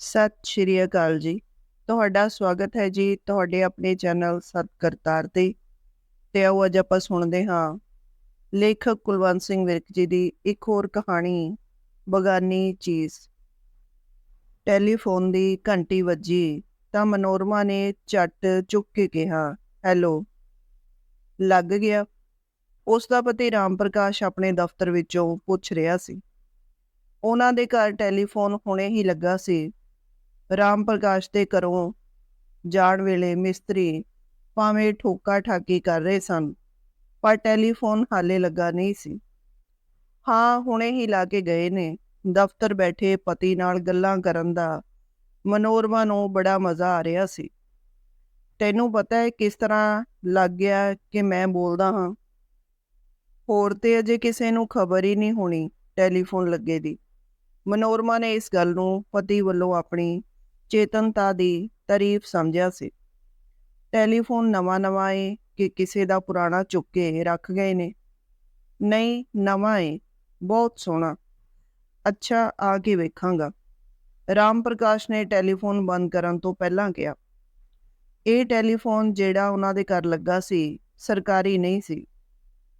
ਸਤਿ ਸ਼੍ਰੀ ਅਕਾਲ ਜੀ। ਤੁਹਾਡਾ ਸਵਾਗਤ ਹੈ ਜੀ ਤੁਹਾਡੇ ਆਪਣੇ ਚੈਨਲ ਸਤਕਰਤਾਰ ਤੇ ਤੇ ਆਓ ਅੱਜ ਆਪਾਂ ਸੁਣਦੇ ਹਾਂ ਲੇਖਕ ਕੁਲਵੰਤ ਸਿੰਘ ਵਿਰਕ ਜੀ ਦੀ ਇੱਕ ਹੋਰ ਕਹਾਣੀ, ਬਗਾਨੀ ਚੀਜ਼। ਟੈਲੀਫੋਨ ਦੀ ਘੰਟੀ ਵੱਜੀ ਤਾਂ ਮਨੋਰਮਾ ਨੇ ਝੱਟ ਚੁੱਕ ਕੇ ਕਿਹਾ, ਹੈਲੋ। ਲੱਗ ਗਿਆ। ਉਸ ਦਾ ਪਤੀ ਰਾਮ ਪ੍ਰਕਾਸ਼ ਆਪਣੇ ਦਫ਼ਤਰ ਵਿੱਚੋਂ ਪੁੱਛ ਰਿਹਾ ਸੀ। ਉਹਨਾਂ ਦੇ ਘਰ ਟੈਲੀਫੋਨ ਹੁਣੇ ਹੀ ਲੱਗਾ ਸੀ। ਰਾਮ ਪ੍ਰਕਾਸ਼ ਦੇ ਘਰੋਂ ਜਾਣ ਵੇਲੇ ਮਿਸਤਰੀ ਭਾਵੇਂ ਠੋਕਾ ਠਾਕੀ ਕਰ ਰਹੇ ਸਨ, ਪਰ ਟੈਲੀਫੋਨ ਹਾਲੇ ਲੱਗਾ ਨਹੀਂ ਸੀ। ਹਾਂ, ਹੁਣੇ ਹੀ ਲਾ ਕੇ ਗਏ ਨੇ। ਦਫ਼ਤਰ ਬੈਠੇ ਪਤੀ ਨਾਲ ਗੱਲਾਂ ਕਰਨ ਦਾ ਮਨੋਰਮਾ ਨੂੰ ਬੜਾ ਮਜ਼ਾ ਆ ਰਿਹਾ ਸੀ। ਤੈਨੂੰ ਪਤਾ ਹੈ ਕਿਸ ਤਰ੍ਹਾਂ ਲੱਗ ਗਿਆ ਕਿ ਮੈਂ ਬੋਲਦਾ ਹਾਂ? ਹੋਰ ਤੇ ਅਜੇ ਕਿਸੇ ਨੂੰ ਖਬਰ ਹੀ ਨਹੀਂ ਹੋਣੀ ਟੈਲੀਫੋਨ ਲੱਗੇ ਦੀ। ਮਨੋਰਮਾ ਨੇ ਇਸ ਗੱਲ ਨੂੰ ਪਤੀ ਵੱਲੋਂ ਆਪਣੀ ਚੇਤਨਤਾ ਦੀ ਤਾਰੀਫ ਸਮਝਿਆ ਸੀ। ਟੈਲੀਫੋਨ ਨਵਾਂ-ਨਵਾਂ ਏ ਕਿ ਕਿਸੇ ਦਾ ਪੁਰਾਣਾ ਚੁੱਕ ਕੇ ਰੱਖ ਗਏ ਨੇ। ਨਹੀਂ, ਨਵਾਂ ਏ, ਬਹੁਤ ਸੋਹਣਾ। ਅੱਛਾ, ਆ ਕੇ ਵੇਖਾਂਗਾ। ਰਾਮ ਪ੍ਰਕਾਸ਼ ਨੇ ਟੈਲੀਫੋਨ ਬੰਦ ਕਰਨ ਤੋਂ ਪਹਿਲਾਂ ਕਿਹਾ। ਇਹ ਟੈਲੀਫੋਨ ਜਿਹੜਾ ਉਹਨਾਂ ਦੇ ਘਰ ਲੱਗਾ ਸੀ, ਸਰਕਾਰੀ ਨਹੀਂ ਸੀ।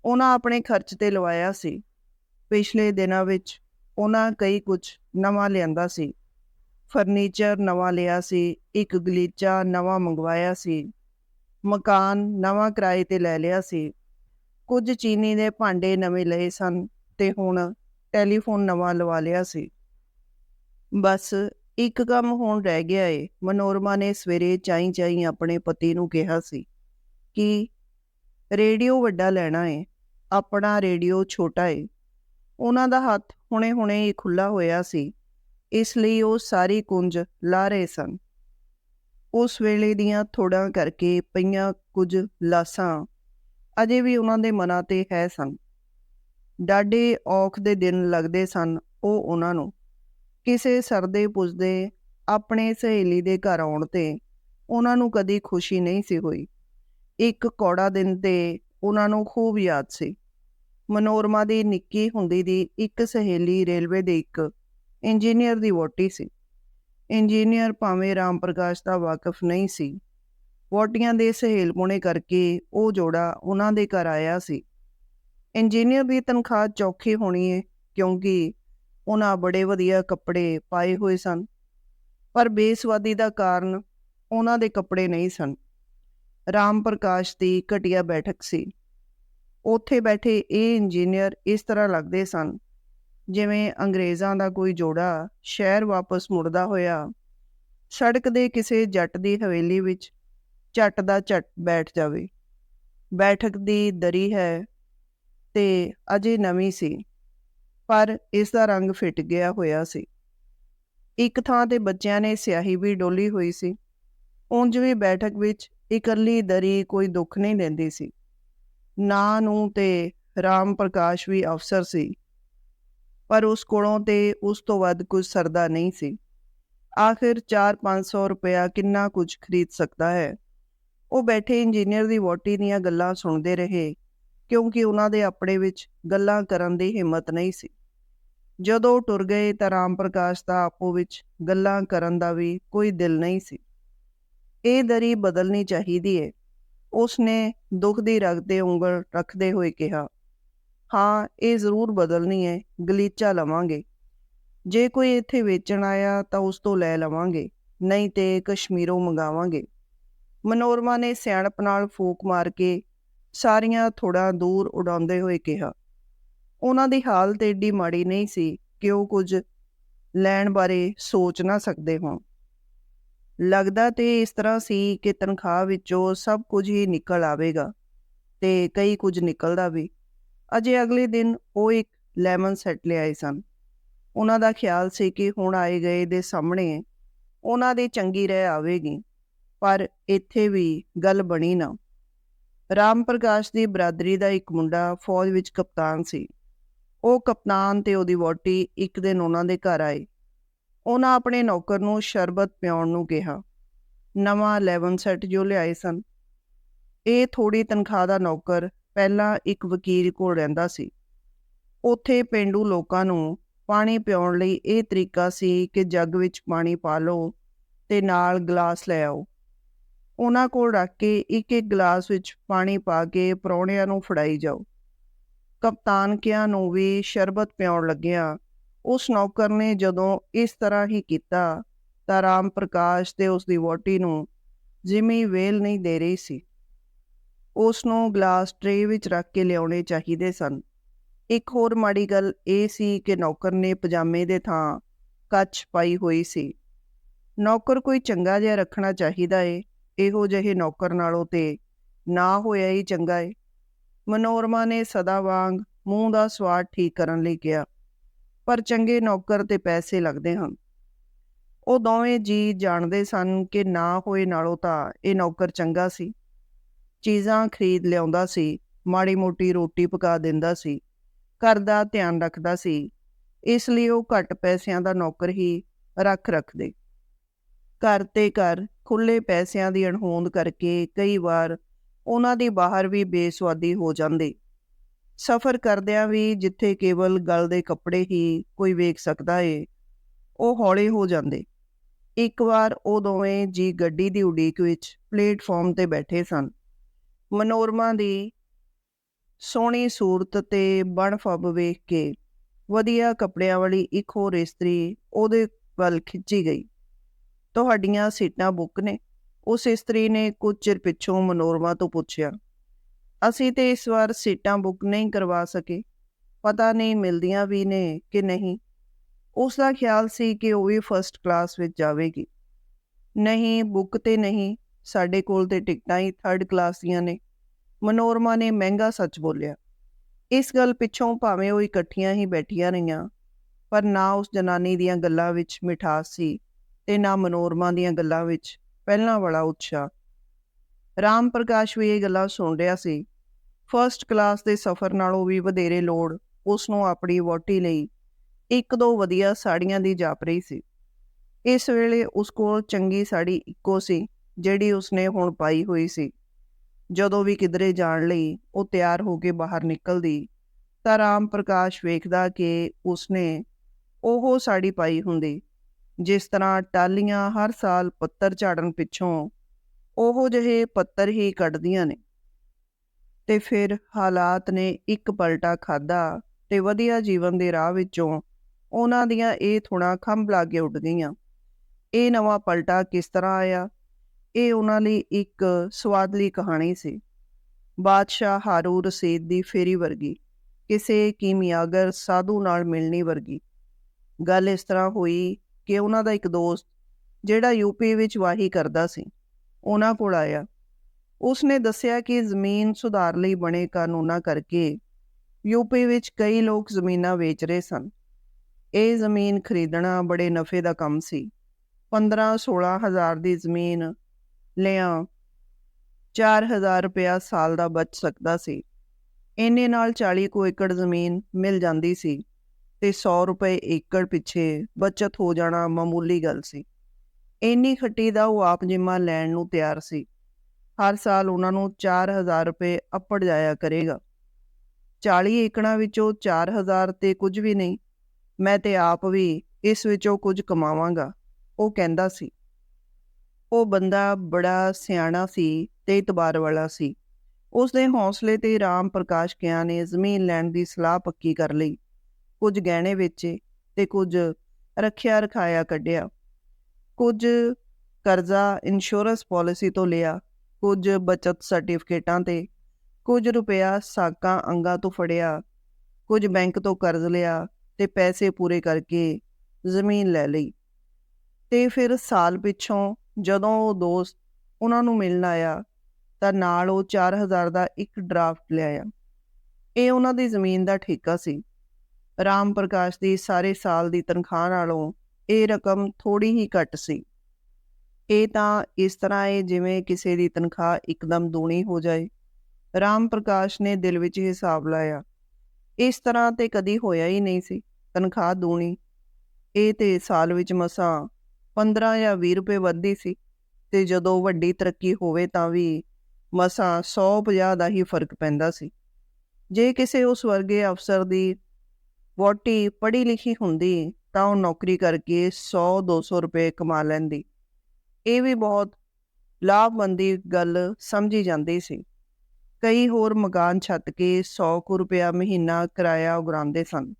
ਉਹਨਾਂ ਆਪਣੇ ਖਰਚ ਤੇ ਲਵਾਇਆ ਸੀ। ਪਿਛਲੇ ਦਿਨਾਂ ਵਿੱਚ ਉਹਨਾਂ ਕਈ ਕੁਝ ਨਵਾਂ ਲਿਆਂਦਾ ਸੀ। ਫਰਨੀਚਰ ਨਵਾਂ ਲਿਆ ਸੀ, ਇੱਕ ਗਲੀਚਾ ਨਵਾਂ ਮੰਗਵਾਇਆ ਸੀ, ਮਕਾਨ ਨਵਾਂ ਕਿਰਾਏ ਤੇ ਲੈ ਲਿਆ ਸੀ। ਕੁਝ ਚੀਨੀ ਦੇ ਭਾਂਡੇ ਨਵੇਂ ਲਏ ਸਨ ਤੇ ਹੁਣ ਟੈਲੀਫੋਨ ਨਵਾਂ ਲਵਾ ਲਿਆ ਸੀ। ਬਸ ਇੱਕ ਕੰਮ ਹੁਣ ਰਹਿ ਗਿਆ ਏ। ਮਨੋਰਮਾ ਨੇ ਸਵੇਰੇ ਚਾਈ ਚਾਈ ਆਪਣੇ ਪਤੀ ਨੂੰ ਕਿਹਾ ਸੀ ਕਿ ਰੇਡੀਓ ਵੱਡਾ ਲੈਣਾ ਏ, ਆਪਣਾ ਰੇਡੀਓ ਛੋਟਾ ਏ। ਉਹਨਾਂ ਦਾ ਹੱਥ ਹੁਣੇ-ਹੁਣੇ ਹੀ ਖੁੱਲਾ ਹੋਇਆ ਸੀ। ਇਸ ਲਈ ਉਹ ਸਾਰੀ ਕੁੰਜ ਲਾ ਰਹੇ ਸਨ। ਉਸ ਵੇਲੇ ਦੀਆਂ ਥੋੜਾਂ ਕਰਕੇ ਪਈਆਂ ਕੁਝ ਲਾਸਾਂ ਅਜੇ ਵੀ ਉਹਨਾਂ ਦੇ ਮਨਾਂ ਤੇ ਹੈ ਸਨ। ਡਾਡੇ ਔਖ ਦੇ ਦਿਨ ਲੱਗਦੇ ਸਨ ਉਹ ਉਹਨਾਂ ਨੂੰ। ਕਿਸੇ ਸਰਦੇ ਪੁੱਜਦੇ ਆਪਣੇ ਸਹੇਲੀ ਦੇ ਘਰ ਆਉਣ ਤੇ ਉਹਨਾਂ ਨੂੰ ਕਦੀ ਖੁਸ਼ੀ ਨਹੀਂ ਸੀ ਹੋਈ। ਇੱਕ ਕੌੜਾ ਦਿਨ ਤੇ ਉਹਨਾਂ ਨੂੰ ਖੂਬ ਯਾਦ ਸੀ। ਮਨੋਰਮਾ ਦੀ ਨਿੱਕੀ ਹੁੰਦੀ ਦੀ ਇੱਕ ਸਹੇਲੀ ਰੇਲਵੇ ਦੇ ਇੱਕ ਇੰਜੀਨੀਅਰ ਦੀ ਵੋਟੀ ਸੀ। ਇੰਜੀਨੀਅਰ ਭਾਵੇਂ ਰਾਮ ਪ੍ਰਕਾਸ਼ ਦਾ ਵਾਕਫ ਨਹੀਂ ਸੀ ਵੋਟੀਆਂ ਦੇ ਸਹੇਲਪੁਣੇ ਕਰਕੇ ਉਹ ਜੋੜਾ ਉਹਨਾਂ ਦੇ ਘਰ ਆਇਆ ਸੀ। ਇੰਜੀਨੀਅਰ ਦੀ ਤਨਖਾਹ ਚੌਖੀ ਹੋਣੀ ਹੈ ਕਿਉਂਕਿ ਉਹਨਾਂ ਬੜੇ ਵਧੀਆ ਕੱਪੜੇ ਪਾਏ ਹੋਏ ਸਨ, ਪਰ ਬੇਸਵਾਦੀ ਦਾ ਕਾਰਨ ਉਹਨਾਂ ਦੇ ਕੱਪੜੇ ਨਹੀਂ ਸਨ। ਰਾਮ ਪ੍ਰਕਾਸ਼ ਦੀ ਘਟੀਆ ਬੈਠਕ ਸੀ। ਉੱਥੇ ਬੈਠੇ ਇਹ ਇੰਜੀਨੀਅਰ ਇਸ ਤਰ੍ਹਾਂ ਲੱਗਦੇ ਸਨ ਜਿਵੇਂ ਅੰਗਰੇਜ਼ਾਂ ਦਾ ਕੋਈ ਜੋੜਾ ਸ਼ਹਿਰ ਵਾਪਸ ਮੁੜਦਾ ਹੋਇਆ, ਸੜਕ ਦੇ ਕਿਸੇ ਜੱਟ ਦੀ ਹਵੇਲੀ ਵਿੱਚ ਝੱਟ ਦਾ ਝੱਟ ਬੈਠ ਜਾਵੇ। ਬੈਠਕ ਦੀ ਦਰੀ ਹੈ ਤੇ ਅਜੇ ਨਵੀਂ ਸੀ, ਪਰ ਇਸ ਦਾ ਰੰਗ ਫਿੱਟ ਗਿਆ ਹੋਇਆ ਸੀ। ਇੱਕ ਥਾਂ ਤੇ ਬੱਚਿਆਂ ਨੇ ਸਿਆਹੀ ਵੀ ਡੋਲੀ ਹੋਈ ਸੀ। ਉਂਝ ਵੀ ਬੈਠਕ ਵਿੱਚ ਇਕੱਲੀ ਦਰੀ ਕੋਈ ਦੁੱਖ ਨਹੀਂ ਲੈਂਦੀ ਸੀ। ਨਾਂ ਨੂੰ ਤੇ ਰਾਮ ਪ੍ਰਕਾਸ਼ ਵੀ ਅਫਸਰ ਸੀ। ਪਰ ਉਸ ਕੋਲੋਂ ਤੇ ਉਸ ਤੋਂ ਵੱਧ ਕੁਝ ਸਰਦਾ ਨਹੀਂ ਸੀ। ਆਖਿਰ 4-500 ਰੁਪਇਆ ਕਿੰਨਾ ਕੁਝ ਖਰੀਦ ਸਕਦਾ ਹੈ? ਉਹ ਬੈਠੇ ਇੰਜੀਨੀਅਰ ਦੀ ਵੋਟੀ ਦੀਆਂ ਗੱਲਾਂ ਸੁਣਦੇ ਰਹੇ, ਕਿਉਂਕਿ ਉਹਨਾਂ ਦੇ ਆਪਣੇ ਵਿੱਚ ਗੱਲਾਂ ਕਰਨ ਦੀ ਹਿੰਮਤ ਨਹੀਂ ਸੀ। ਜਦੋਂ ਉਹ ਟੁਰ ਗਏ ਤਾਂ ਰਾਮ ਪ੍ਰਕਾਸ਼ ਦਾ ਆਪੋ ਵਿੱਚ ਗੱਲਾਂ ਕਰਨ ਦਾ ਵੀ ਕੋਈ ਦਿਲ ਨਹੀਂ ਸੀ। ਇਹ ਦਰੀ ਬਦਲਣੀ ਚਾਹੀਦੀ ਏ। ਉਸ ਨੇ ਦੁੱਖ ਦੀ ਰਗ ਤੇ ਉਂਗਲ ਰੱਖਦੇ ਹੋਏ ਕਿਹਾ ਹਾਂ, ਇਹ ਜ਼ਰੂਰ ਬਦਲਣੀ ਹੈ, ਗਲੀਚਾ ਲਵਾਂਗੇ। ਜੇ ਕੋਈ ਇੱਥੇ ਵੇਚਣ ਆਇਆ ਤਾਂ ਉਸ ਤੋਂ ਲੈ ਲਵਾਂਗੇ, ਨਹੀਂ ਤੇ ਕਸ਼ਮੀਰੋਂ ਮੰਗਾਵਾਂਗੇ। ਮਨੋਰਮਾ ਨੇ ਸਿਆਣਪ ਨਾਲ ਫੂਕ ਮਾਰ ਕੇ ਸਾਰੀਆਂ ਥੋੜਾ ਦੂਰ ਉਡਾਉਂਦੇ ਹੋਏ ਕਿਹਾ। ਉਹਨਾਂ ਦੀ ਹਾਲਤ ਏਡੀ ਮਾੜੀ ਨਹੀਂ ਸੀ ਕਿ ਉਹ ਕੁਝ ਲੈਣ ਬਾਰੇ ਸੋਚ ਨਾ ਸਕਦੇ ਹੋਣ। ਲੱਗਦਾ ਤੇ ਇਸ ਤਰ੍ਹਾਂ ਸੀ ਕਿ ਤਨਖਾਹ ਵਿੱਚੋਂ ਸਭ ਕੁਝ ਹੀ ਨਿਕਲ ਆਵੇਗਾ ਤੇ ਕਈ ਕੁਝ ਨਿਕਲਦਾ ਵੀ। ਅਜੇ ਅਗਲੇ ਦਿਨ ਉਹ ਇੱਕ ਲੈਮਨ ਸੈੱਟ ਲਿਆਏ ਸਨ। ਉਹਨਾਂ ਦਾ ਖਿਆਲ ਸੀ ਕਿ ਹੁਣ ਆਏ ਗਏ ਦੇ ਸਾਹਮਣੇ ਉਹਨਾਂ ਦੀ ਚੰਗੀ ਰਹਿ ਆਵੇਗੀ, ਪਰ ਇੱਥੇ ਵੀ ਗੱਲ ਬਣੀ ਨਾ। ਰਾਮ ਪ੍ਰਕਾਸ਼ ਦੀ ਬਰਾਦਰੀ ਦਾ ਇੱਕ ਮੁੰਡਾ ਫੌਜ ਵਿੱਚ ਕਪਤਾਨ ਸੀ। ਉਹ ਕਪਤਾਨ ਤੇ ਉਹਦੀ ਵੋਟੀ ਇੱਕ ਦਿਨ ਉਹਨਾਂ ਦੇ ਘਰ ਆਏ। ਉਹਨਾਂ ਆਪਣੇ ਨੌਕਰ ਨੂੰ ਸ਼ਰਬਤ ਪਿਆਉਣ ਨੂੰ ਕਿਹਾ। ਨਵਾਂ 11 ਸੈੱਟ ਜੋ ਲਿਆਏ ਸਨ। ਇਹ ਥੋੜੀ ਤਨਖਾਹ ਦਾ ਨੌਕਰ ਪਹਿਲਾਂ ਇੱਕ ਵਕੀਲ ਕੋਲ ਰਹਿੰਦਾ ਸੀ। ਉੱਥੇ ਪਿੰਡੂ ਲੋਕਾਂ ਨੂੰ ਪਾਣੀ ਪਿਉਣ ਲਈ ਇਹ ਤਰੀਕਾ ਸੀ ਕਿ ਜੱਗ ਵਿੱਚ ਪਾਣੀ ਪਾ ਲਓ ਤੇ ਨਾਲ ਗਲਾਸ ਲੈ ਆਓ। ਉਹਨਾਂ ਕੋਲ ਰੱਖ ਕੇ ਇੱਕ ਇੱਕ ਗਲਾਸ ਵਿੱਚ ਪਾਣੀ ਪਾ ਕੇ ਪਰੌਣਿਆਂ ਨੂੰ ਫੜਾਈ ਜਾਓ। ਕਪਤਾਨ ਕਿਆਂ ਨੂੰ ਵੀ ਸ਼ਰਬਤ ਪਿਉਣ ਲੱਗਿਆ ਉਸ ਨੌਕਰ ਨੇ ਜਦੋਂ ਇਸ ਤਰ੍ਹਾਂ ਹੀ ਕੀਤਾ ਤਾਂ ਰਾਮ ਪ੍ਰਕਾਸ਼ ਤੇ ਉਸ ਦੀ ਵੋਟੀ ਨੂੰ ਜਿਮੀ ਵੇਲ ਨਹੀਂ ਦੇ ਰਹੀ ਸੀ। ਉਸ ਨੂੰ ਗਲਾਸ ਟਰੇ ਵਿੱਚ ਰੱਖ ਕੇ ਲਿਆਉਣੇ ਚਾਹੀਦੇ ਸਨ। ਇੱਕ ਹੋਰ ਮਾੜੀ ਗੱਲ ਇਹ ਸੀ ਕਿ ਨੌਕਰ ਨੇ ਪਜਾਮੇ ਦੇ ਥਾਂ ਕੱਚ ਪਾਈ ਹੋਈ ਸੀ। ਨੌਕਰ ਕੋਈ ਚੰਗਾ ਜਿਹਾ ਰੱਖਣਾ ਚਾਹੀਦਾ ਏ, ਇਹੋ ਜਿਹੇ ਨੌਕਰ ਨਾਲੋਂ ਤੇ ਨਾ ਹੋਇਆ ਹੀ ਚੰਗਾ ਏ। ਮਨੋਰਮਾ ਨੇ ਸਦਾ ਵਾਂਗ ਮੂੰਹ ਦਾ ਸਵਾਦ ਠੀਕ ਕਰਨ ਲਈ ਕਿਹਾ, ਪਰ ਚੰਗੇ ਨੌਕਰ ਤੇ ਪੈਸੇ ਲੱਗਦੇ ਹਨ। ਉਹ ਦੋਵੇਂ ਜੀ ਜਾਣਦੇ ਸਨ ਕਿ ਨਾ ਹੋਏ ਨਾਲੋਂ ਤਾਂ ਇਹ ਨੌਕਰ ਚੰਗਾ ਸੀ। ਚੀਜ਼ਾਂ ਖਰੀਦ ਲਿਆਉਂਦਾ ਸੀ, ਮਾੜੀ ਮੋਟੀ ਰੋਟੀ ਪਕਾ ਦਿੰਦਾ ਸੀ, ਘਰ ਦਾ ਧਿਆਨ ਰੱਖਦਾ ਸੀ, ਇਸ ਲਈ ਉਹ ਘੱਟ ਪੈਸਿਆਂ ਦਾ ਨੌਕਰ ਹੀ ਰੱਖ ਰੱਖਦੇ। ਘਰ ਤੇ ਘਰ ਖੁੱਲੇ ਪੈਸਿਆਂ ਦੀ ਅਣਹੋਂਦ ਕਰਕੇ ਕਈ ਵਾਰ ਉਹਨਾਂ ਦੀ ਬਾਹਰ ਵੀ ਬੇਸਵਾਦੀ ਹੋ ਜਾਂਦੀ। ਸਫ਼ਰ ਕਰਦਿਆਂ ਵੀ ਜਿੱਥੇ ਕੇਵਲ ਗਲ ਦੇ ਕੱਪੜੇ ਹੀ ਕੋਈ ਵੇਖ ਸਕਦਾ ਏ, ਉਹ ਹੌਲੇ ਹੋ ਜਾਂਦੇ। ਇੱਕ ਵਾਰ ਉਹ ਦੋਵੇਂ ਜੀ ਗੱਡੀ ਦੀ ਉਡੀਕ ਵਿੱਚ ਪਲੇਟਫਾਰਮ ਤੇ ਬੈਠੇ ਸਨ। ਮਨੋਰਮਾ ਦੀ ਸੋਹਣੀ ਸੂਰਤ ਤੇ ਬਣ ਫੱਬ ਵੇਖ ਕੇ ਵਧੀਆ ਕੱਪੜਿਆਂ ਵਾਲੀ ਇੱਕ ਹੋਰ ਇਸਤਰੀ ਉਹਦੇ ਵੱਲ ਖਿੱਚੀ ਗਈ। ਤੁਹਾਡੀਆਂ ਸੀਟਾਂ ਬੁੱਕ ਨੇ। ਉਸ ਇਸਤਰੀ ਨੇ ਕੁਝ ਚਿਰ ਪਿੱਛੋਂ ਮਨੋਰਮਾ ਤੋਂ ਪੁੱਛਿਆ। ਅਸੀਂ ਤੇ ਇਸ ਵਾਰ ਸੀਟਾਂ ਬੁੱਕ ਨਹੀਂ ਕਰਵਾ ਸਕੇ। ਪਤਾ ਨਹੀਂ ਮਿਲਦੀਆਂ ਵੀ ਨੇ ਕਿ ਨਹੀਂ। ਉਸ ਦਾ ਖਿਆਲ ਸੀ ਕਿ ਉਹ ਵੀ ਫਰਸਟ ਕਲਾਸ ਵਿੱਚ ਜਾਵੇਗੀ। ਨਹੀਂ, ਬੁੱਕ ਤੇ ਨਹੀਂ। ਸਾਡੇ ਕੋਲ ਤੇ ਟਿਕਟਾਂ ਹੀ ਥਰਡ ਕਲਾਸ ਦੀਆਂ ਨੇ। ਮਨੋਰਮਾ ਨੇ ਮਹਿੰਗਾ ਸੱਚ ਬੋਲਿਆ। ਇਸ ਗੱਲ ਪਿੱਛੋਂ ਭਾਵੇਂ ਉਹ ਇਕੱਠੀਆਂ ਹੀ ਬੈਠੀਆਂ ਰਹੀਆਂ, ਪਰ ਨਾ ਉਸ ਜਨਾਨੀ ਦੀਆਂ ਗੱਲਾਂ ਵਿੱਚ ਮਿਠਾਸ ਸੀ ਤੇ ਨਾ ਮਨੋਰਮਾ ਦੀਆਂ ਗੱਲਾਂ ਵਿੱਚ ਪਹਿਲਾਂ ਵਾਲਾ ਉਤਸ਼ਾਹ। ਰਾਮ ਪ੍ਰਕਾਸ਼ ਵੀ ਇਹ ਗੱਲਾਂ ਸੁਣ ਰਿਹਾ ਸੀ। ਫਰਸਟ ਕਲਾਸ ਦੇ ਸਫ਼ਰ ਨਾਲੋਂ ਵੀ ਵਧੇਰੇ ਲੋੜ ਉਸ ਨੂੰ ਆਪਣੀ ਵੋਟੀ ਲਈ ਇੱਕ ਦੋ ਵਧੀਆ ਸਾੜੀਆਂ ਦੀ ਜਾਪ ਰਹੀ ਸੀ। ਇਸ ਵੇਲੇ ਉਸ ਕੋਲ ਚੰਗੀ ਸਾੜੀ ਇੱਕੋ ਸੀ। ਜਿਹੜੀ ਉਸਨੇ ਹੁਣ ਪਾਈ ਹੋਈ ਸੀ। ਜਦੋਂ ਵੀ ਕਿਧਰੇ ਜਾਣ ਲਈ ਉਹ ਤਿਆਰ ਹੋ ਕੇ ਬਾਹਰ ਨਿਕਲਦੀ, ਤਾਂ ਰਾਮ ਪ੍ਰਕਾਸ਼ ਵੇਖਦਾ ਕਿ ਉਸਨੇ ਉਹ ਸਾੜੀ ਪਾਈ ਹੁੰਦੀ, ਜਿਸ ਤਰ੍ਹਾਂ ਟਾਲੀਆਂ ਹਰ ਸਾਲ ਪੱਤਰ ਝਾੜਨ ਪਿੱਛੋਂ ਉਹੋ ਜਿਹੇ ਪੱਤਰ ਹੀ ਕੱਢਦੀਆਂ ਨੇ। ਤੇ ਫਿਰ ਹਾਲਾਤ ਨੇ ਇੱਕ ਪਲਟਾ ਖਾਦਾ ਤੇ ਵਧੀਆ ਜੀਵਨ ਦੇ ਰਾਹ ਵਿੱਚੋਂ ਉਹਨਾਂ ਦੀਆਂ ਇਹ ਥੋੜਾ ਖੰਭ ਲਾ ਕੇ ਉੱਡ ਗਈਆਂ ਇਹ ਨਵਾਂ ਪਲਟਾ ਕਿਸ ਤਰ੍ਹਾਂ ਆਇਆ? ਇਹ ਉਹਨਾਂ ਲਈ ਇੱਕ ਸਵਾਦਲੀ ਕਹਾਣੀ ਸੀ। ਬਾਦਸ਼ਾਹ ਹਾਰੂ ਰਸੀਦ ਦੀ ਫੇਰੀ ਵਰਗੀ, ਕਿਸੇ ਕੀਮਿਆਗਰ ਸਾਧੂ ਨਾਲ ਮਿਲਣੀ ਵਰਗੀ। ਗੱਲ ਇਸ ਤਰ੍ਹਾਂ ਹੋਈ ਕਿ ਉਹਨਾਂ ਦਾ ਇੱਕ ਦੋਸਤ, ਜਿਹੜਾ ਯੂਪੀ ਵਿੱਚ ਵਾਹੀ ਕਰਦਾ ਸੀ, ਉਹਨਾਂ ਕੋਲ ਆਇਆ। ਉਸਨੇ ਦੱਸਿਆ ਕਿ ਜ਼ਮੀਨ ਸੁਧਾਰ ਲਈ ਬਣੇ ਕਾਨੂੰਨਾਂ ਕਰਕੇ ਯੂਪੀ ਵਿੱਚ ਕਈ ਲੋਕ ਜ਼ਮੀਨਾਂ ਵੇਚ ਰਹੇ ਸਨ। ਇਹ ਜ਼ਮੀਨ ਖਰੀਦਣਾ ਬੜੇ ਨਫੇ ਦਾ ਕੰਮ ਸੀ। 15-16 ਹਜ਼ਾਰ ਦੀ ਜ਼ਮੀਨ ਲਿਆ। 4000 ਰੁਪਇਆ ਸਾਲ ਦਾ ਬਚ ਸਕਦਾ ਸੀ। ਇੰਨੇ ਨਾਲ 40 ਕੋ ਏਕੜ ਜ਼ਮੀਨ ਮਿਲ ਜਾਂਦੀ ਸੀ ਤੇ 100 ਰੁਪਏ ਏਕੜ ਪਿੱਛੇ ਬਚਤ ਹੋ ਜਾਣਾ ਮਾਮੂਲੀ ਗੱਲ ਸੀ। ਇੰਨੀ ਖੱਟੀ ਦਾ ਉਹ ਆਪ ਜਿੰਮਾ ਲੈਣ ਨੂੰ ਤਿਆਰ ਸੀ। ਹਰ ਸਾਲ ਉਹਨਾਂ ਨੂੰ 4000 ਰੁਪਏ ਅੱਪੜ ਜਾਇਆ ਕਰੇਗਾ। 40 ਏਕੜਾਂ ਵਿੱਚੋਂ 4000 ਤੇ ਕੁਝ ਵੀ ਨਹੀਂ। ਮੈਂ ਤੇ ਆਪ ਵੀ ਇਸ ਵਿੱਚੋਂ ਕੁਝ ਕਮਾਵਾਂਗਾ, ਉਹ ਕਹਿੰਦਾ ਸੀ। ਉਹ ਬੰਦਾ ਬੜਾ ਸਿਆਣਾ ਸੀ ਤੇ ਇਤਬਾਰ ਵਾਲਾ ਸੀ। ਉਸ ਦੇ ਹੌਸਲੇ ਤੇ ਰਾਮ ਪ੍ਰਕਾਸ਼ ਕਿਆ ਨੇ ਜ਼ਮੀਨ ਲੈਣ ਦੀ ਸਲਾਹ ਪੱਕੀ ਕਰ ਲਈ। ਕੁਝ ਗਹਿਣੇ ਵੇਚੇ ਤੇ ਕੁਝ ਰੱਖਿਆ ਰਖਾਇਆ ਕੱਢਿਆ। ਕੁਝ ਕਰਜ਼ਾ ਇੰਸ਼ੋਰੈਂਸ ਪਾਲਿਸੀ ਤੋਂ ਲਿਆ, ਕੁਝ ਬਚਤ ਸਰਟੀਫਿਕੇਟਾਂ ਤੇ, ਕੁਝ ਰੁਪਇਆ ਸਾਕਾਂ ਅੰਗਾਂ ਤੋਂ ਫੜਿਆ, ਕੁਝ ਬੈਂਕ ਤੋਂ ਕਰਜ਼ ਲਿਆ ਤੇ ਪੈਸੇ ਪੂਰੇ ਕਰਕੇ ਜ਼ਮੀਨ ਲੈ ਲਈ। ਤੇ ਫਿਰ ਸਾਲ ਪਿੱਛੋਂ ਜਦੋਂ ਉਹ ਦੋਸਤ ਉਹਨਾਂ ਨੂੰ ਮਿਲਣ ਆਇਆ ਤਾਂ ਨਾਲ ਉਹ 4000 ਦਾ ਇੱਕ ਡਰਾਫਟ ਲਿਆਇਆ ਇਹ ਉਹਨਾਂ ਦੀ ਜ਼ਮੀਨ ਦਾ ਠੇਕਾ ਸੀ। ਰਾਮ ਪ੍ਰਕਾਸ਼ ਦੀ ਸਾਰੇ ਸਾਲ ਦੀ ਤਨਖਾਹ ਨਾਲੋਂ ਇਹ ਰਕਮ ਥੋੜੀ ਹੀ ਘੱਟ ਸੀ। ਇਹ ਤਾਂ ਇਸ ਤਰ੍ਹਾਂ ਹੈ ਜਿਵੇਂ ਕਿਸੇ ਦੀ ਤਨਖਾਹ ਇੱਕਦਮ ਦੂਣੀ ਹੋ ਜਾਏ। ਰਾਮ ਪ੍ਰਕਾਸ਼ ਨੇ ਦਿਲ ਵਿੱਚ ਹਿਸਾਬ ਲਾਇਆ। ਇਸ ਤਰ੍ਹਾਂ ਤੇ ਕਦੀ ਹੋਇਆ ਹੀ ਨਹੀਂ ਸੀ। ਤਨਖਾਹ ਦੂਣੀ। ਇਹ ਤੇ ਸਾਲ ਵਿੱਚ ਮਸਾਂ 15 ਜਾਂ 20 ਰੁਪਏ ਵੱਧਦੀ ਸੀ ਤੇ ਜਦੋਂ ਵੱਡੀ ਤਰੱਕੀ ਹੋਵੇ ਤਾਂ ਵੀ ਮਸਾਂ 150 ਦਾ ਹੀ ਫ਼ਰਕ ਪੈਂਦਾ ਸੀ। ਜੇ ਕਿਸੇ ਉਸ ਵਰਗੇ ਅਫਸਰ ਦੀ ਵਹੁਟੀ ਪੜ੍ਹੀ ਲਿਖੀ ਹੁੰਦੀ ਤਾਂ ਉਹ ਨੌਕਰੀ ਕਰਕੇ 100-200 ਰੁਪਏ ਕਮਾ ਲੈਂਦੀ। ਇਹ ਵੀ ਬਹੁਤ ਲਾਭਬੰਦੀ ਗੱਲ ਸਮਝੀ ਜਾਂਦੀ ਸੀ। ਕਈ ਹੋਰ ਮਕਾਨ ਛੱਤ ਕੇ 100 ਕੁ ਰੁਪਇਆ ਮਹੀਨਾ ਕਿਰਾਇਆ ਉਗਰਾਉਂਦੇ ਸਨ।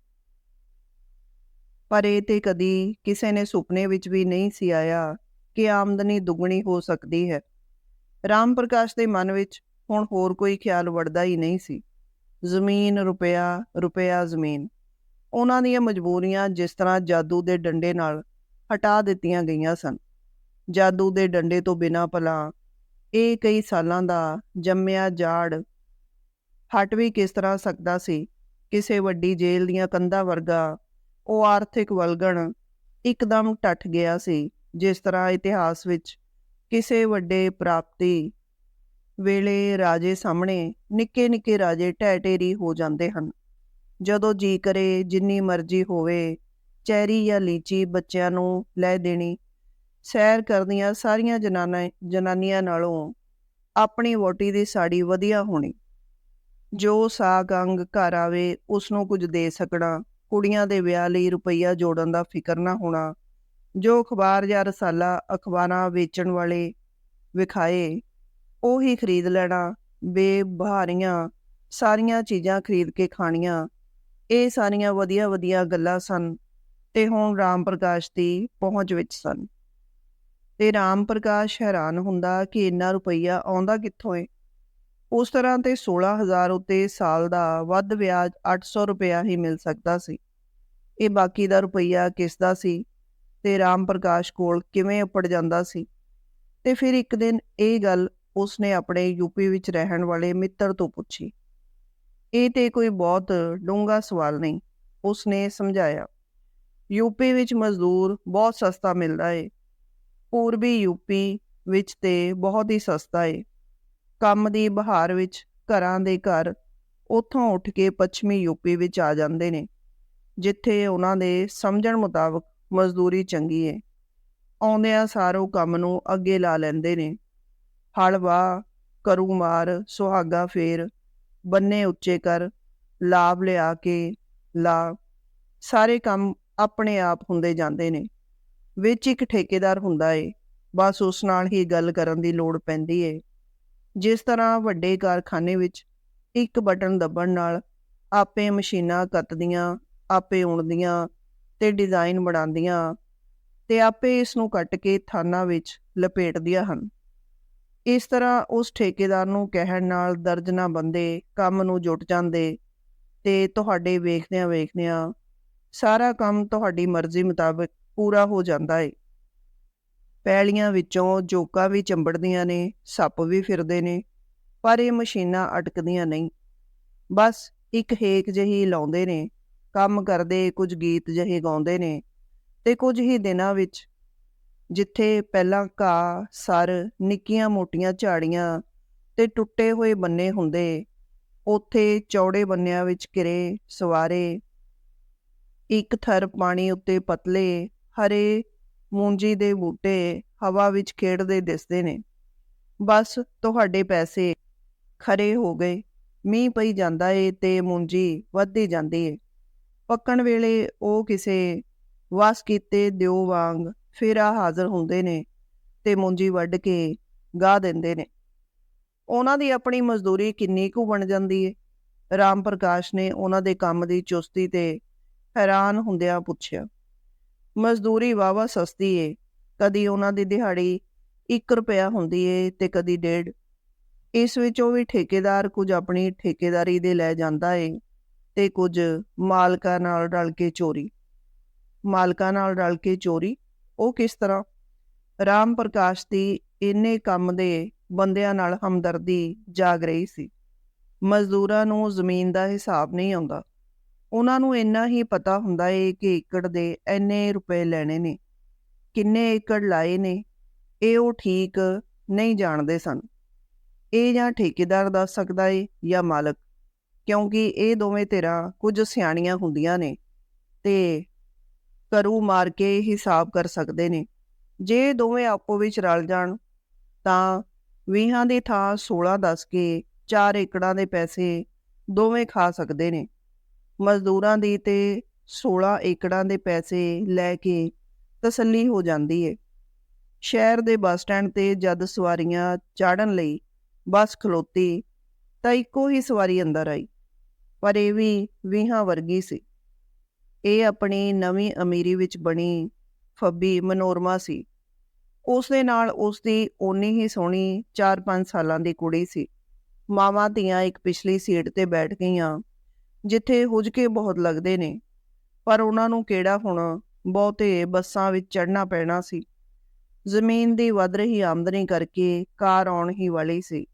ਪਰ ਇਹ ਤੇ ਕਦੀ ਕਿਸੇ ਨੇ ਸੁਪਨੇ ਵਿੱਚ ਵੀ ਨਹੀਂ ਸੀ ਆਇਆ ਕਿ ਆਮਦਨੀ ਦੁੱਗਣੀ ਹੋ ਸਕਦੀ ਹੈ। ਰਾਮ ਪ੍ਰਕਾਸ਼ ਦੇ ਮਨ ਵਿੱਚ ਹੁਣ ਹੋਰ ਕੋਈ ਖਿਆਲ ਵੜਦਾ ਹੀ ਨਹੀਂ ਸੀ। ਜ਼ਮੀਨ, ਰੁਪਇਆ ਰੁਪਇਆ, ਜ਼ਮੀਨ। ਉਹਨਾਂ ਦੀਆਂ ਮਜਬੂਰੀਆਂ ਜਿਸ ਤਰ੍ਹਾਂ ਜਾਦੂ ਦੇ ਡੰਡੇ ਨਾਲ ਹਟਾ ਦਿੱਤੀਆਂ ਗਈਆਂ ਸਨ। ਜਾਦੂ ਦੇ ਡੰਡੇ ਤੋਂ ਬਿਨਾਂ ਭਲਾ ਇਹ ਕਈ ਸਾਲਾਂ ਦਾ ਜੰਮਿਆ ਜਾੜ ਹਟ ਵੀ ਕਿਸ ਤਰ੍ਹਾਂ ਸਕਦਾ ਸੀ? ਕਿਸੇ ਵੱਡੀ ਜੇਲ੍ਹ ਦੀਆਂ ਕੰਧਾਂ ਵਰਗਾ ਉਹ ਆਰਥਿਕ ਵਲਗਣ ਇੱਕਦਮ ਟੱਟ ਗਿਆ ਸੀ, ਜਿਸ ਤਰ੍ਹਾਂ ਇਤਿਹਾਸ ਵਿੱਚ ਕਿਸੇ ਵੱਡੇ ਪ੍ਰਾਪਤੀ ਵੇਲੇ ਰਾਜੇ ਸਾਹਮਣੇ ਨਿੱਕੇ ਨਿੱਕੇ ਰਾਜੇ ਢਹਿ ਢੇਰੀ ਹੋ ਜਾਂਦੇ ਹਨ। ਜਦੋਂ ਜੀ ਕਰੇ ਜਿੰਨੀ ਮਰਜ਼ੀ ਹੋਵੇ, ਚੈਰੀ ਜਾਂ ਲੀਚੀ ਬੱਚਿਆਂ ਨੂੰ ਲੈ ਦੇਣੀ, ਸੈਰ ਕਰਦੀਆਂ ਸਾਰੀਆਂ ਜਨਾਨਾ ਜਨਾਨੀਆਂ ਨਾਲੋਂ ਆਪਣੀ ਵੋਟੀ ਦੀ ਸਾੜੀ ਵਧੀਆ ਹੋਣੀ। ਜੋ ਸਾਗ ਅੰਗ ਘਰ ਆਵੇ ਉਸ ਨੂੰ ਕੁਝ ਦੇ ਸਕਣਾ। ਕੁੜੀਆਂ ਦੇ ਵਿਆਹ ਲਈ ਰੁਪਈਆ ਜੋੜਨ ਦਾ ਫਿਕਰ ਨਾ ਹੋਣਾ, ਜੋ ਅਖਬਾਰ ਜਾਂ ਰਸਾਲਾ ਅਖਬਾਰਾਂ ਵੇਚਣ ਵਾਲੇ ਵਿਖਾਏ, ਉਹ ਹੀ ਖਰੀਦ ਲੈਣਾ, ਬੇਬਹਾਰੀਆਂ, ਸਾਰੀਆਂ ਚੀਜ਼ਾਂ ਖਰੀਦ ਕੇ ਖਾਣੀਆਂ, ਇਹ ਸਾਰੀਆਂ ਵਧੀਆ ਵਧੀਆ ਗੱਲਾਂ ਸਨ ਤੇ ਹੁਣ ਰਾਮ ਪ੍ਰਕਾਸ਼ ਦੀ ਪਹੁੰਚ ਵਿੱਚ ਸਨ। ਤੇ ਰਾਮ ਪ੍ਰਕਾਸ਼ ਹੈਰਾਨ ਹੁੰਦਾ ਕਿ ਇੰਨਾ ਰੁਪਈਆ ਆਉਂਦਾ ਕਿੱਥੋਂ ਏ? ਉਸ ਤਰ੍ਹਾਂ ਤੇ 16000 ਉੱਤੇ ਸਾਲ ਦਾ ਵੱਧ ਵਿਆਜ 800 ਰੁਪਇਆ ਹੀ ਮਿਲ ਸਕਦਾ ਸੀ। ਇਹ ਬਾਕੀ ਦਾ ਰੁਪਈਆ ਕਿਸ ਦਾ ਸੀ ਤੇ ਰਾਮ ਪ੍ਰਕਾਸ਼ ਕੋਲ ਕਿਵੇਂ ਉੱਪੜ ਜਾਂਦਾ ਸੀ? ਤੇ ਫਿਰ ਇੱਕ ਦਿਨ ਇਹ ਗੱਲ ਉਸਨੇ ਆਪਣੇ ਯੂਪੀ ਵਿੱਚ ਰਹਿਣ ਵਾਲੇ ਮਿੱਤਰ ਤੋਂ ਪੁੱਛੀ। ਇਹ ਤੇ ਕੋਈ ਬਹੁਤ ਡੂੰਘਾ ਸਵਾਲ ਨਹੀਂ, ਉਸਨੇ ਸਮਝਾਇਆ। ਯੂਪੀ ਵਿੱਚ ਮਜ਼ਦੂਰ ਬਹੁਤ ਸਸਤਾ ਮਿਲਦਾ ਏ। ਪੂਰਬੀ ਯੂਪੀ ਵਿੱਚ ਤੇ ਬਹੁਤ ਹੀ ਸਸਤਾ ਏ। ਕੰਮ ਦੀ ਬਹਾਰ ਵਿੱਚ ਘਰਾਂ ਦੇ ਘਰ ਉੱਥੋਂ ਉੱਠ ਕੇ ਪੱਛਮੀ ਯੂਪੀ ਵਿੱਚ ਆ ਜਾਂਦੇ ਨੇ, ਜਿੱਥੇ ਉਹਨਾਂ ਦੇ ਸਮਝਣ ਮੁਤਾਬਕ ਮਜ਼ਦੂਰੀ ਚੰਗੀ ਏ। ਆਉਂਦਿਆਂ ਸਾਰੋ ਕੰਮ ਨੂੰ ਅੱਗੇ ਲਾ ਲੈਂਦੇ ਨੇ। ਹਲਵਾ ਕਰੂ ਮਾਰ, ਸੁਹਾਗਾ ਫੇਰ, ਬੰਨੇ ਉੱਚੇ ਕਰ, ਲਾਭ ਲਿਆ ਕੇ ਲਾ। ਸਾਰੇ ਕੰਮ ਆਪਣੇ ਆਪ ਹੁੰਦੇ ਜਾਂਦੇ ਨੇ। ਵਿੱਚ ਇੱਕ ਠੇਕੇਦਾਰ ਹੁੰਦਾ ਏ। ਬਸ ਉਸ ਨਾਲ ਹੀ ਗੱਲ ਕਰਨ ਦੀ ਲੋੜ ਪੈਂਦੀ ਏ। ਜਿਸ ਤਰ੍ਹਾਂ ਵੱਡੇ ਕਾਰਖਾਨੇ ਵਿੱਚ ਇੱਕ ਬਟਨ ਦੱਬਣ ਨਾਲ ਆਪੇ ਮਸ਼ੀਨਾਂ ਕੱਤਦੀਆਂ, ਆਪੇ ਉਣਦੀਆਂ ਤੇ ਡਿਜ਼ਾਈਨ ਬਣਾਉਂਦੀਆਂ ਤੇ ਆਪੇ ਇਸ ਨੂੰ ਕੱਟ ਕੇ ਥਾਨਾਂ ਵਿੱਚ ਲਪੇਟਦੀਆਂ ਹਨ। ਇਸ ਤਰ੍ਹਾਂ ਉਸ ਠੇਕੇਦਾਰ ਨੂੰ ਕਹਿਣ ਨਾਲ ਦਰਜਨਾ ਬੰਦੇ ਕੰਮ ਨੂੰ ਜੁਟ ਜਾਂਦੇ ਤੇ ਤੁਹਾਡੇ ਵੇਖਦਿਆਂ ਵੇਖਦਿਆਂ ਸਾਰਾ ਕੰਮ ਤੁਹਾਡੀ ਮਰਜ਼ੀ ਮੁਤਾਬਕ ਪੂਰਾ ਹੋ ਜਾਂਦਾ ਏ। ਪੈਲੀਆਂ ਵਿੱਚੋਂ ਜੋਕਾਂ ਵੀ ਚੰਬੜਦੀਆਂ ਨੇ, ਸੱਪ ਵੀ ਫਿਰਦੇ ਨੇ, ਪਰ ਇਹ ਮਸ਼ੀਨਾਂ ਅਟਕਦੀਆਂ ਨਹੀਂ। ਬਸ ਇੱਕ ਹੇਕ ਜਹੀ ਲਾਉਂਦੇ ਨੇ, ਕੰਮ ਕਰਦੇ ਕੁਝ ਗੀਤ ਜਿਹੇ ਗਾਉਂਦੇ ਨੇ ਤੇ ਕੁਝ ਹੀ ਦਿਨਾਂ ਵਿੱਚ ਜਿੱਥੇ ਪਹਿਲਾਂ ਘਾਹ, ਸਰ, ਨਿੱਕੀਆਂ ਮੋਟੀਆਂ ਝਾੜੀਆਂ ਤੇ ਟੁੱਟੇ ਹੋਏ ਬੰਨੇ ਹੁੰਦੇ, ਉੱਥੇ ਚੌੜੇ ਬੰਨਿਆਂ ਵਿੱਚ ਕਿਰੇ ਸਵਾਰੇ, ਇੱਕ ਥਰ ਪਾਣੀ ਉੱਤੇ ਪਤਲੇ, ਹਰੇ ਮੂੰਜੀ ਦੇ ਬੂਟੇ ਹਵਾ ਵਿੱਚ ਖੇਡਦੇ ਦਿਸਦੇ ਨੇ। ਬਸ ਤੁਹਾਡੇ ਪੈਸੇ ਖਰੇ ਹੋ ਗਏ। ਮੀਂਹ ਪਈ ਜਾਂਦਾ ਏ ਤੇ ਮੂੰਜੀ ਵੱਧਦੀ ਜਾਂਦੀ ਏ। ਪੱਕਣ ਵੇਲੇ ਉਹ ਕਿਸੇ ਵਸ ਕੀਤੇ ਦਿਓ ਵਾਂਗ ਫੇਰਾ ਹਾਜ਼ਰ ਹੁੰਦੇ ਨੇ ਤੇ ਮੂੰਜੀ ਵੱਢ ਕੇ ਗਾ ਦਿੰਦੇ ਨੇ। ਉਹਨਾਂ ਦੀ ਆਪਣੀ ਮਜ਼ਦੂਰੀ ਕਿੰਨੀ ਕੁ ਬਣ ਜਾਂਦੀ ਏ? ਰਾਮ ਪ੍ਰਕਾਸ਼ ਨੇ ਉਹਨਾਂ ਦੇ ਕੰਮ ਦੀ ਚੁਸਤੀ ਤੇ ਹੈਰਾਨ ਹੁੰਦਿਆਂ ਪੁੱਛਿਆ। ਮਜ਼ਦੂਰੀ ਵਾਵਾ ਸਸਤੀ ਏ। ਕਦੀ ਉਹਨਾਂ ਦੀ ਦਿਹਾੜੀ 1 ਰੁਪਿਆ ਹੁੰਦੀ ਏ ਤੇ ਕਦੀ ਡੇਢ। ਇਸ ਵਿੱਚ ਉਹ ਵੀ ਠੇਕੇਦਾਰ ਕੁਝ ਆਪਣੀ ਠੇਕੇਦਾਰੀ ਦੇ ਲੈ ਜਾਂਦਾ ਏ ਤੇ ਕੁਝ ਮਾਲਕਾਂ ਨਾਲ ਰਲ ਕੇ ਚੋਰੀ। ਮਾਲਕਾਂ ਨਾਲ ਰਲ ਕੇ ਚੋਰੀ, ਉਹ ਕਿਸ ਤਰ੍ਹਾਂ? ਰਾਮ ਪ੍ਰਕਾਸ਼ ਦੀ ਇੰਨੇ ਕੰਮ ਦੇ ਬੰਦਿਆਂ ਨਾਲ ਹਮਦਰਦੀ ਜਾਗ ਰਹੀ ਸੀ। ਮਜ਼ਦੂਰਾਂ ਨੂੰ ਜ਼ਮੀਨ ਦਾ ਹਿਸਾਬ ਨਹੀਂ ਆਉਂਦਾ। ਉਹਨਾਂ ਨੂੰ ਇੰਨਾ ਹੀ ਪਤਾ ਹੁੰਦਾ ਏ ਕਿ ਏਕੜ ਦੇ ਐਨੇ ਰੁਪਏ ਲੈਣੇ ਨੇ, ਕਿੰਨੇ ਏਕੜ ਲਾਏ ਨੇ, ਇਹ ਉਹ ਠੀਕ ਨਹੀਂ ਜਾਣਦੇ ਸਨ। ਇਹ ਜਾਂ ਠੇਕੇਦਾਰ ਦੱਸ ਸਕਦਾ ਏ ਜਾਂ ਮਾਲਕ, ਕਿਉਂਕਿ ਇਹ ਦੋਵੇਂ ਧਿਰਾਂ ਕੁਝ ਸਿਆਣੀਆਂ ਹੁੰਦੀਆਂ ਨੇ ਤੇ ਕਰੂ ਮਾਰ ਕੇ ਹਿਸਾਬ ਕਰ ਸਕਦੇ ਨੇ। ਜੇ ਦੋਵੇਂ ਆਪੋ ਵਿੱਚ ਰਲ ਜਾਣ, ਤਾਂ 20 ਦੀ ਥਾਂ 16 ਦੱਸ ਕੇ 4 ਏਕੜਾਂ ਦੇ ਪੈਸੇ ਦੋਵੇਂ ਖਾ ਸਕਦੇ ਨੇ। ਮਜ਼ਦੂਰਾਂ ਦੀ ਤੇ 16 ਏਕੜਾਂ ਦੇ ਪੈਸੇ ਲੈ ਕੇ ਤਸੱਲੀ ਹੋ ਜਾਂਦੀ ਏ। ਸ਼ਹਿਰ ਦੇ ਬੱਸ ਸਟੈਂਡ ਤੇ ਜਦ ਸਵਾਰੀਆਂ ਚਾੜਨ ਲਈ ਬੱਸ ਖਲੋਤੀ ਤਾਂ ਇੱਕੋ ਹੀ ਸਵਾਰੀ ਅੰਦਰ ਆਈ, ਪਰ ਇਹ ਵੀ ਵੀਹਾਂ ਵਰਗੀ ਸੀ। ਇਹ ਆਪਣੀ ਨਵੀਂ ਅਮੀਰੀ ਵਿੱਚ ਬਣੀ ਫੱਬੀ ਮਨੋਰਮਾ ਸੀ। ਉਸ ਦੇ ਨਾਲ ਉਸ ਦੀ ਓਨੀ ਹੀ ਸੋਹਣੀ 4-5 ਸਾਲਾਂ ਦੀ ਕੁੜੀ ਸੀ। ਮਾਵਾਂ ਧੀਆਂ ਇੱਕ ਪਿਛਲੀ ਸੀਟ ਤੇ ਬੈਠ ਗਈਆਂ ਜਿੱਥੇ ਹੁਜਕੇ ਬਹੁਤ ਲੱਗਦੇ ਨੇ। ਪਰ ਉਹਨਾਂ ਨੂੰ ਕਿਹੜਾ ਹੁਣ ਬਹੁਤੇ ਬੱਸਾਂ ਵਿੱਚ ਚੜਨਾ ਪੈਣਾ ਸੀ। ਜ਼ਮੀਨ ਦੀ ਵੱਧ ਰਹੀ ਆਮਦਨੀ ਕਰਕੇ ਕਾਰ ਆਉਣ ਹੀ ਵਾਲੀ ਸੀ।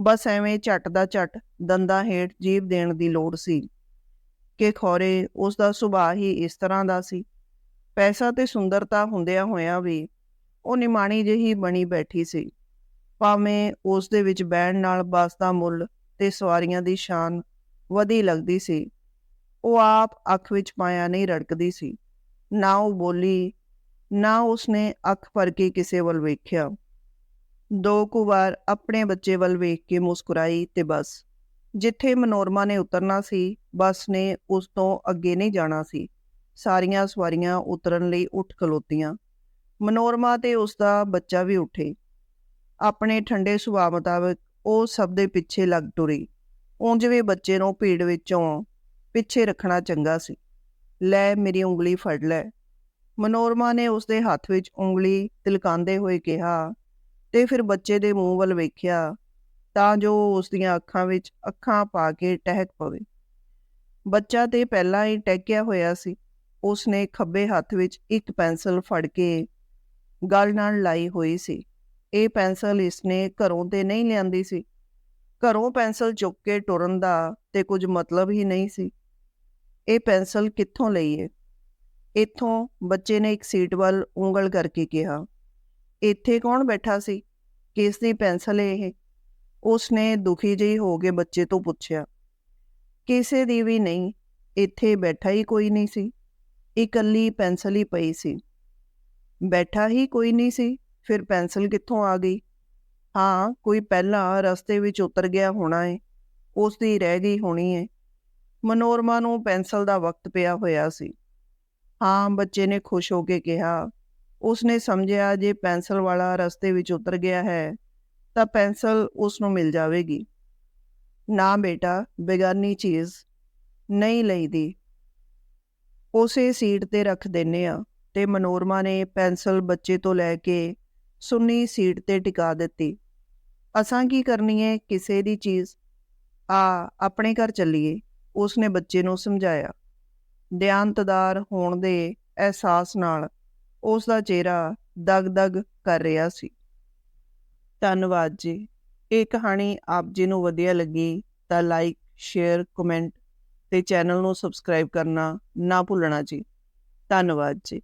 ਬਸ ਐਵੇਂ ਝੱਟ ਦਾ ਝੱਟ ਦੰਦਾਂ ਹੇਠ ਜੀਭ ਦੇਣ ਦੀ ਲੋੜ ਸੀ ਕਿ ਖੋਰੇ ਉਸ ਦਾ ਸੁਭਾਅ ਹੀ ਇਸ ਤਰ੍ਹਾਂ ਦਾ ਸੀ। ਪੈਸਾ ਤੇ ਸੁੰਦਰਤਾ ਹੁੰਦਿਆਂ ਹੋਇਆਂ ਵੀ ਉਹ ਨਿਮਾਣੀ ਜਿਹੀ ਬਣੀ ਬੈਠੀ ਸੀ। ਭਾਵੇਂ ਉਸ ਦੇ ਵਿੱਚ ਬਹਿਣ ਨਾਲ ਬਸ ਦਾ ਮੁੱਲ ਤੇ ਸਵਾਰੀਆਂ ਦੀ ਸ਼ਾਨ ਵਧੀ ਲੱਗਦੀ ਸੀ। ਉਹ ਆਪ ਅੱਖ ਵਿੱਚ ਪਾਇਆ ਨਹੀਂ ਰੜਕਦੀ ਸੀ। ਨਾ ਉਹ ਬੋਲੀ, ਨਾ ਉਸਨੇ ਅੱਖ ਭਰ ਕੇ ਕਿਸੇ ਵੱਲ ਵੇਖਿਆ। ਦੋ ਕੁ ਵਾਰ ਆਪਣੇ ਬੱਚੇ ਵੱਲ ਵੇਖ ਕੇ ਮੁਸਕਰਾਈ ਤੇ ਬਸ। ਜਿੱਥੇ ਮਨੋਰਮਾ ਨੇ ਉਤਰਨਾ ਸੀ, ਬੱਸ ਨੇ ਉਸ ਤੋਂ ਅੱਗੇ ਨਹੀਂ ਜਾਣਾ ਸੀ। ਸਾਰੀਆਂ ਸਵਾਰੀਆਂ ਉਤਰਨ ਲਈ ਉੱਠ ਖਲੋਤੀਆਂ। ਮਨੋਰਮਾ ਤੇ ਉਸ ਦਾ ਬੱਚਾ ਵੀ ਉੱਠੇ। ਆਪਣੇ ਠੰਡੇ ਸੁਭਾਅ ਮੁਤਾਬਕ ਉਹ ਸਭ ਦੇ ਪਿੱਛੇ ਲੱਗ ਟੁਰੀ। ਉਂਝ ਵੀ ਬੱਚੇ ਨੂੰ ਭੀੜ ਵਿੱਚੋਂ ਪਿੱਛੇ ਰੱਖਣਾ ਚੰਗਾ ਸੀ। ਲੈ ਮੇਰੀ ਉਂਗਲੀ ਫੜ ਲੈ। ਮਨੋਰਮਾ ਨੇ ਉਸਦੇ ਹੱਥ ਵਿੱਚ ਉਂਗਲੀ ਤਿਲਕਾਉਂਦੇ ਹੋਏ ਕਿਹਾ ਤੇ ਫਿਰ ਬੱਚੇ ਦੇ ਮੂੰਹ ਵੱਲ ਵੇਖਿਆ ਤਾਂ ਜੋ ਉਸ ਦੀਆਂ ਅੱਖਾਂ ਵਿੱਚ ਅੱਖਾਂ ਪਾ ਕੇ ਟਹਿਕ ਪਵੇ। ਬੱਚਾ ਤੇ ਪਹਿਲਾਂ ਹੀ ਟਹਿਕਿਆ ਹੋਇਆ ਸੀ। ਉਸ ਨੇ ਖੱਬੇ ਹੱਥ ਵਿੱਚ ਇੱਕ ਪੈਨਸਲ ਫੜ ਕੇ ਗਲ ਨਾਲ ਲਾਈ ਹੋਈ ਸੀ। ਇਹ ਪੈਨਸਲ ਇਸਨੇ ਘਰੋਂ ਤੇ ਨਹੀਂ ਲਿਆਂਦੀ ਸੀ। ਘਰੋਂ ਪੈਨਸਲ ਚੁੱਕ ਕੇ ਟੁਰਨ ਦਾ ਤੇ ਕੁਝ ਮਤਲਬ ਹੀ ਨਹੀਂ ਸੀ। ਇਹ ਪੈਨਸਲ ਕਿੱਥੋਂ ਲਈ ਏ? ਇੱਥੋਂ ਬੱਚੇ ਨੇ ਇੱਕ ਸੀਟ ਵੱਲ ਉਂਗਲ ਕਰਕੇ ਕਿਹਾ, ਇੱਥੇ ਕੌਣ ਬੈਠਾ ਸੀ? ਕਿਸ ਦੀ ਪੈਨਸਲ ਏ ਇਹ? ਉਸ ਨੇ ਦੁਖੀ ਜਿਹੀ ਹੋ ਕੇ ਬੱਚੇ ਤੋਂ ਪੁੱਛਿਆ, ਕਿਸੇ ਦੀ ਵੀ ਨਹੀਂ, ਇੱਥੇ ਬੈਠਾ ਹੀ ਕੋਈ ਨਹੀਂ ਸੀ। ਇਕੱਲੀ ਪੈਨਸਲ ਹੀ ਪਈ ਸੀ। ਬੈਠਾ ਹੀ ਕੋਈ ਨਹੀਂ ਸੀ, ਫਿਰ ਪੈਨਸਲ ਕਿੱਥੋਂ ਆ ਗਈ? ਹਾਂ, ਕੋਈ ਪਹਿਲਾਂ ਰਸਤੇ ਵਿੱਚ ਉਤਰ ਗਿਆ ਹੋਣਾ ਏ ਉਸ ਦੀ ਰਹਿ ਗਈ ਹੋਣੀ ਏ। ਮਨੋਰਮਾ ਨੂੰ ਪੈਨਸਲ ਦਾ ਵਕਤ ਪਿਆ ਹੋਇਆ ਸੀ। ਹਾਂ, ਬੱਚੇ ਨੇ ਖੁਸ਼ ਹੋ ਕੇ ਕਿਹਾ, ਉਸਨੇ ਸਮਝਿਆ ਜੇ ਪੈਨਸਲ ਵਾਲਾ ਰਸਤੇ ਵਿੱਚ ਉਤਰ ਗਿਆ ਹੈ, ਤਾਂ ਪੈਨਸਲ ਉਸ ਨੂੰ ਮਿਲ ਜਾਵੇਗੀ। ਨਾ ਬੇਟਾ, ਬੇਗਾਨੀ ਚੀਜ਼ ਨਹੀਂ ਲਈਦੀ। ਉਸੇ ਸੀਟ ਤੇ ਰੱਖ ਦਿੰਨੇ ਆ, ਤੇ ਮਨੋਰਮਾ ਨੇ ਪੈਨਸਲ ਬੱਚੇ ਤੋਂ ਲੈ ਕੇ ਸੁੰਨੀ ਸੀਟ ਤੇ ਟਿਕਾ ਦਿੱਤੀ। ਅਸਾਂ ਕੀ ਕਰਨੀ ਹੈ ਕਿਸੇ ਦੀ ਚੀਜ਼, ਆ, ਆਪਣੇ ਘਰ ਚੱਲੀਏ। ਉਸਨੇ ਬੱਚੇ ਨੂੰ ਸਮਝਾਇਆ। ਧਿਆਨਤਦਾਰ ਹੋਣ ਦੇ ਅਹਿਸਾਸ ਨਾਲ ਉਸ ਦਾ ਚਿਹਰਾ ਦਗ-ਦਗ ਕਰ ਰਿਹਾ ਸੀ। ਧੰਨਵਾਦ ਜੀ। ਇਹ ਕਹਾਣੀ ਆਪ ਜੀ ਨੂੰ ਵਧੀਆ ਲੱਗੀ ਤਾਂ ਲਾਈਕ, ਸ਼ੇਅਰ, ਕਮੈਂਟ ਤੇ ਚੈਨਲ ਨੂੰ ਸਬਸਕ੍ਰਾਈਬ ਕਰਨਾ ਨਾ ਭੁੱਲਣਾ ਜੀ। ਧੰਨਵਾਦ ਜੀ।